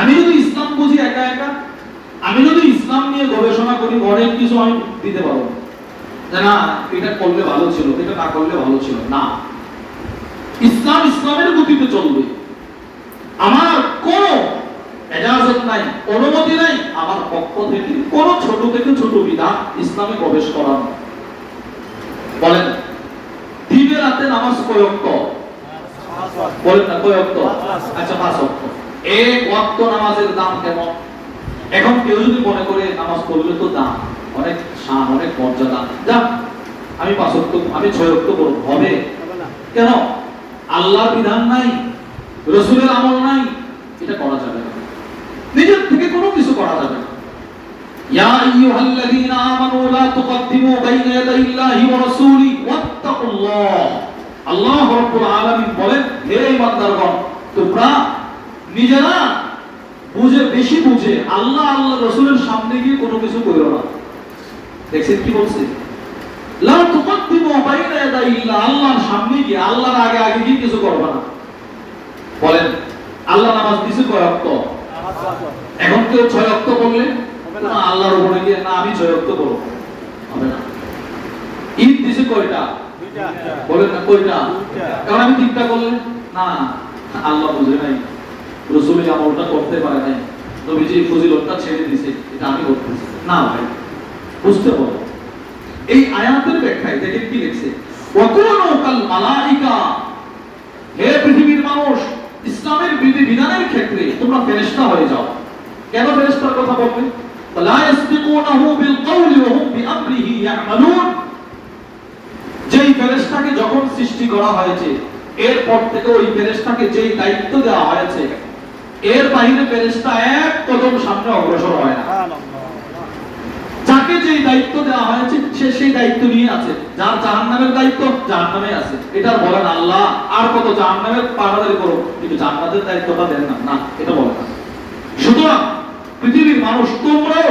আমি যদি ইসলাম বুঝি একা একা, আমি যদি ইসলাম নিয়ে গবেষণা করি, অনেক কিছু আমি দিতে পারব। না, এটা করলে ভালো ছিল, এটা না করলে ভালো ছিল না। ইসলাম ইসলামের গতিতে চলবে। আমার কোন এজাজত নাই, অনুমতি নাই, আমার পক্ষ থেকে কোন ছোট থেকে ছোট বিধান ইসলামে প্রবেশ করানো বলেন, দিনে রাতে নামাজ কয়ক্ত বলেন না কয়ক্ত আচ্ছা পাঁচ অক্ত। এক ওয়াক্ত নামাজের দাম কেমন? এখন কেউ যদি মনে করে নামাজ পড়লে তো দাম, অনেক শান, অনেক মর্যাদা। যা আমি পাঁচ আমি ছয় অক্ত হবে। কেন? আল্লাহর বিধান নাই, রসুলের আমল নাই, এটা করা যাবে না। নিজের থেকে কোনো কিছু করা যাবে না। ইয়া আইয়ুহাল্লাযীনা আমানু লা তুকদ্দিমু বাইনা ইয়াদাই ইল্লাহি ওয়া রাসূলি, ওয়াত্তাকুল্লাহ। আল্লাহ রাব্বুল আলামিন বলেন হে ইমানদারগণ তোমরা নিজেরা বুঝে বেশি বুঝে আল্লাহ আল্লাহ রসুলের সামনে গিয়ে কোনো কিছু করো না। দেখছেন কি বলছে? আল্লাহর সামনে গিয়ে আল্লাহর আগে আগে গিয়ে কিছু করবে না। বলেন, আল্লাহ নামাজ অক্ত? এখন কেউ আল্লাহর উপরে গিয়ে না, আমি ছয় অক্ত হবে না। ঈদ দিছে কয়টা? বলেন না, কয়টা? এখন আমি তিনটা করলে? না, আল্লাহ বুঝে নাই। রসুল এই আমলটা করতে পারে নাই। নবীজি ফজিলতটা ছেড়ে দিছে এটা আমি করতেছি না ভাই, বুঝতে পারো। এই আয়াতের ব্যাখ্যায় দেখেন কি লিখছে কাল মালাইকা। হে পৃথিবীর মানুষ, ইসলামের বিধি বিধানের ক্ষেত্রে তোমরা ফেরেশতা হয়ে যাও। কেন ফেরেশতার কথা বলবে? লা ইয়াসবিকুনাহু বিল কওলি ওয়া হুম বিআমরিহি ইয়ামালুন। যেই ফেরেশতাকে যখন সৃষ্টি করা হয়েছে, এরপর থেকে ওই ফেরেশতাকে যেই দায়িত্ব দেওয়া হয়েছে এর বাইরে ফেরেশতা এক কদম সামনে অগ্রসর হয় না। যাকে যেই দায়িত্ব দেওয়া হয়েছে, সে সেই দায়িত্ব নিয়ে আছে। যার জাহান্নামের দায়িত্ব জাহান্নামে আছে। এটা বলেন আল্লাহ। আর কত জাহান্নামের পাহাড়াদারি করো কিন্তু জান্নাতের দায়িত্বটা দেন না। না, এটা বলে না। সুতরাং পৃথিবীর মানুষ, তোমরাও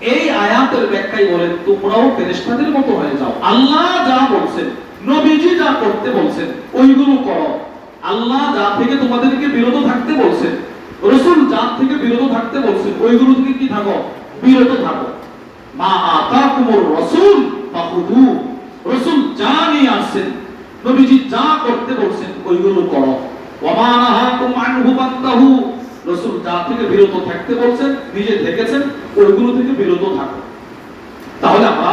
এই আয়াতের ব্যাখ্যায় বলেন, তোমরাও ফেরেশতাদের মতো হয়ে যাও। আল্লাহ যা বলছেন, নবীজি যা করতে বলছেন, ওইগুলো করো। আল্লাহ যা থেকে তোমাদেরকে বিরত থাকতে বলছেন রসুল যা থেকে বিরত থাকতে বলছেন ওইগুলো থেকে কি থাকো? বিরত থাকো। মা আতাকুমুর রাসূল রাসূল যা নিয়ে আসছেন, নবীজি যা করতে বলছেন, ওইগুলো করো। রাসূল যা থেকে বিরত থাকতে বলছেন, নিজে দেখেছেন ওইগুলো থেকে বিরত থাকো। তাহলে আমরা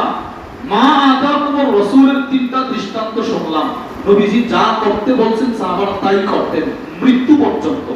মা আতাকুমুর রাসূলের তিনটা দৃষ্টান্ত শুনলাম। নবীজি যা করতে বলছেন, সাহাবারা তাই করতেন, মৃত্যু পর্যন্ত।